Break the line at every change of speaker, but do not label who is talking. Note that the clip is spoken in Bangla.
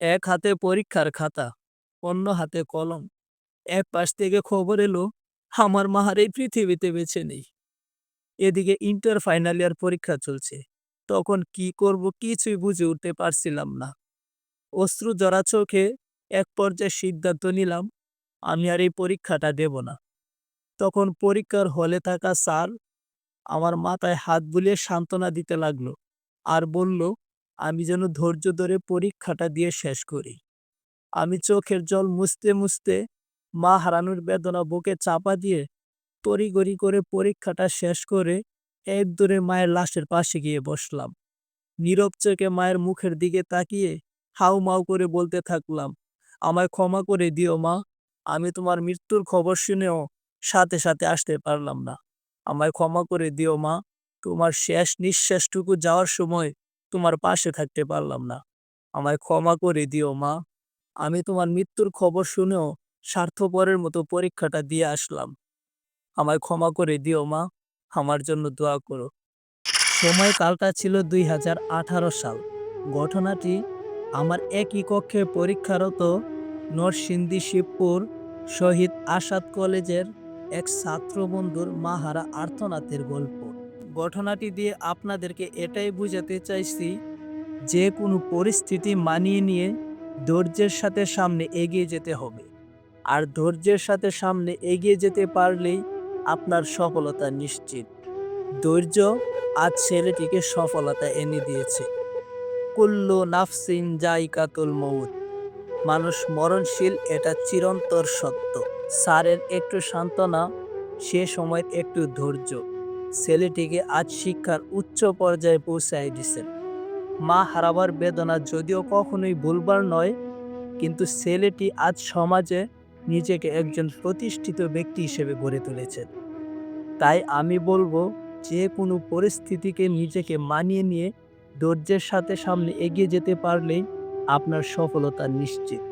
এক হাতে পরীক্ষার খাতা, অন্য হাতে কলম। এক পাশ থেকে খবর এলো, আমার মাহার এই পৃথিবীতে বেছে নেই। এদিকে ইন্টার ফাইনাল ইয়ার পরীক্ষা চলছে। তখন কি করব কিছুই বুঝে উঠতে পারছিলাম না। অশ্রু জরা চোখে এক পর্যায়ে সিদ্ধান্ত নিলাম, আমি আর এই পরীক্ষাটা দেব না। তখন পরীক্ষার হলে থাকা স্যার আমার মাথায় হাত বুলিয়ে সান্ত্বনা দিতে লাগল আর বলল আমি যেন ধৈর্য ধরে পরীক্ষাটা দিয়ে শেষ করি। আমি চোখের জল মুছতে মুছতে মা হারানোর বেদনা বুকে চাপা দিয়ে তড়িগড়ি করে পরীক্ষাটা শেষ করে এক দূরে মায়ের লাশের পাশে গিয়ে বসলাম। নীরব চোখে মায়ের মুখের দিকে তাকিয়ে হাউ মাউ করে বলতে থাকলাম, আমায় ক্ষমা করে দিও মা, আমি তোমার মৃত্যুর খবর শুনেও সাথে সাথে আসতে পারলাম না। আমায় ক্ষমা করে দিও মা, তোমার শেষ নিঃশ্বাসটুকু যাওয়ার সময় তোমার পাশে থাকতে পারলাম না। আমায় ক্ষমা করে দিও, মা। আমি তোমার মৃত্যুর খবর শুনেও স্বার্থপরের মতো পরীক্ষাটা দিয়ে আসলাম। আমায় ক্ষমা করে দিও, মা। আমার জন্য দোয়া করো। সময়কালটা ছিল দুই হাজার আঠারো সাল। ঘটনাটি আমার একই কক্ষে পরীক্ষারত নরসিংদী শিবপুর শহীদ আসাদ কলেজের এক ছাত্র বন্ধুর মাহারা আর্থনাথের গল্প। ঘটনাটি দিয়ে আপনাদেরকে এটাই বুঝাতে চাইছি, যে কোনো পরিস্থিতি মানিয়ে নিয়ে ধৈর্যের সাথে সামনে এগিয়ে যেতে হবে। আর ধৈর্যের সাথে সামনে এগিয়ে যেতে পারলেই আপনার সফলতা নিশ্চিত। ধৈর্য আজ ছেলেটিকে সফলতা এনে দিয়েছে। কুল্লু নাফসিন জাইকাতুল মৌত মানুষ মরণশীল, এটা চিরন্তর সত্য। স্যারের একটু সান্ত্বনা, সে সময়ের একটু ধৈর্য। ছেলেটিকে আজ শিক্ষার উচ্চ পর্যায়ে পৌঁছায় দিছেন মা হারাবার বেদনা যদিও কখনোই ভুলবার নয়, কিন্তু ছেলেটি আজ সমাজে নিজেকে একজন প্রতিষ্ঠিত ব্যক্তি হিসেবে গড়ে তুলেছেন তাই আমি বলব, যে কোনো পরিস্থিতিকে নিজেকে মানিয়ে নিয়ে ধৈর্যের সাথে সামনে এগিয়ে যেতে পারলেই আপনার সফলতা নিশ্চিত।